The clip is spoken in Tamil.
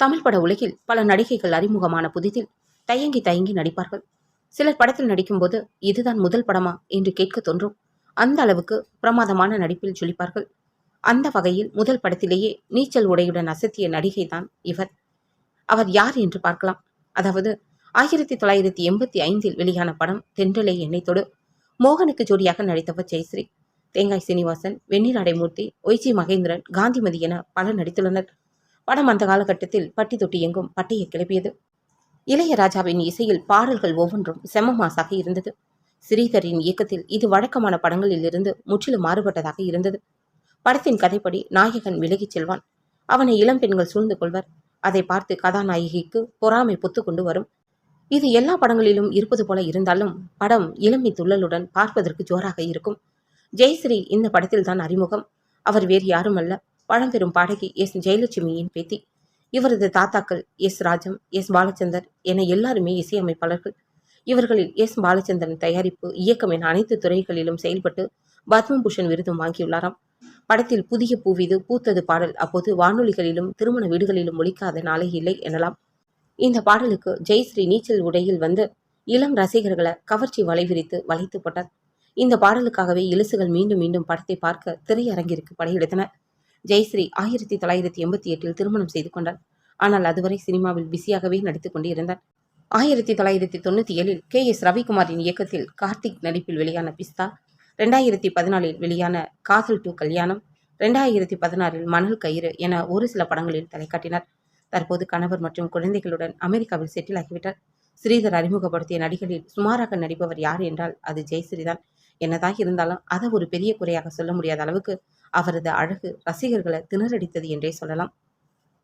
தமிழ் பட உலகில் பல நடிகைகள் அறிமுகமான புதிதில் தயங்கி தயங்கி நடிப்பார்கள். சிலர் படத்தில் நடிக்கும்போது இதுதான் முதல் படமா? என்று கேட்க தோன்றும். அந்த அளவுக்கு பிரமாதமான நடிப்பில் ஜொலிப்பார்கள். அந்த வகையில் முதல் படத்திலேயே நீச்சல் உடையுடன் அசத்திய நடிகை தான் இவர். அவர் யார் என்று பார்க்கலாம். அதாவது ஆயிரத்தி தொள்ளாயிரத்தி எண்பத்தி ஐந்தில் வெளியான படம் தென்றலை எண்ணெய்த்தொடு மோகனுக்கு ஜோடியாக நடித்தவர் ஜெயஸ்ரீ. தேங்காய் சீனிவாசன் வெண்ணில் அடைமூர்த்தி ஒய்ஜி மகேந்திரன் காந்திமதி என பலர் நடித்துள்ளனர். படம் அந்த காலகட்டத்தில் பட்டி தொட்டி எங்கும் பட்டையை கிளப்பியது. இளையராஜாவின் இசையில் பாடல்கள் ஒவ்வொன்றும் செம்மமாசாக இருந்தது. ஸ்ரீதரின் இயக்கத்தில் இது வழக்கமான படங்களில் இருந்து முற்றிலும் மாறுபட்டதாக இருந்தது. படத்தின் கதைப்படி நாயகன் விலகிச் செல்வான். அவனை இளம் பெண்கள் சூழ்ந்து கொள்வர். அதை பார்த்து கதாநாயகிக்கு பொறாமை பொத்து கொண்டு வரும். இது எல்லா படங்களிலும் இருப்பது போல இருந்தாலும் படம் இளமை துள்ளலுடன் பார்ப்பதற்கு ஜோராக இருக்கும். ஜெயஸ்ரீ இந்த படத்தில் தான் அறிமுகம். அவர் வேறு யாரும் அல்ல பழம்பெரும் பாடகி எஸ். ஜெயலட்சுமியின் பேத்தி. இவரது தாத்தாக்கள் எஸ். ராஜம் எஸ். பாலச்சந்தர் என எல்லாருமே இசையமைப்பாளர்கள். இவர்களில் எஸ். பாலச்சந்திரன் தயாரிப்பு இயக்கம் என அனைத்து துறைகளிலும் செயல்பட்டு பத்மபூஷன் விருதும் வாங்கியுள்ளாராம். படத்தில் புதிய பூவிது பூத்தது பாடல் அப்போது வானொலிகளிலும் திருமண வீடுகளிலும் ஒழிக்காத நாளே இல்லை எனலாம். இந்த பாடலுக்கு ஜெயஸ்ரீ நீச்சல் உடையில் வந்து இளம் ரசிகர்களை கவர்ச்சி வலை விரித்து வளைத்து போட்டார். இந்த பாடலுக்காகவே இலசுகள் மீண்டும் மீண்டும் படத்தை பார்க்க திரையரங்கிற்கு படையெடுத்தனர். ஜெயஸ்ரீ ஆயிரத்தி தொள்ளாயிரத்தி எண்பத்தி எட்டில் திருமணம் செய்து கொண்டார். ஆனால் அதுவரை சினிமாவில் பிஸியாகவே நடித்துக் கொண்டிருந்தார். ஆயிரத்தி தொள்ளாயிரத்தி தொண்ணூற்றி ஏழில் கே எஸ் ரவிக்குமாரின் இயக்கத்தில் கார்த்திக் நடிப்பில் வெளியான பிஸ்தா ரெண்டாயிரத்தி பதினாலில் வெளியான காதல் டு கல்யாணம் ரெண்டாயிரத்தி பதினாறில் மணல் கயிறு என ஒரு சில படங்களில் தலை காட்டினார் தற்போது கணவர் மற்றும் குழந்தைகளுடன் அமெரிக்காவில் செட்டில் ஆகிவிட்டார். ஸ்ரீதர் அறிமுகப்படுத்திய நடிகரில் சுமாராக நடிப்பவர் யார் என்றால் அது ஜெயஸ்ரீதான். என்னதான் இருந்தாலும் அதை ஒரு பெரிய குறையாக சொல்ல முடியாத அளவுக்கு அவரது அழகு ரசிகர்களை திணறடித்தது என்றே சொல்லலாம்.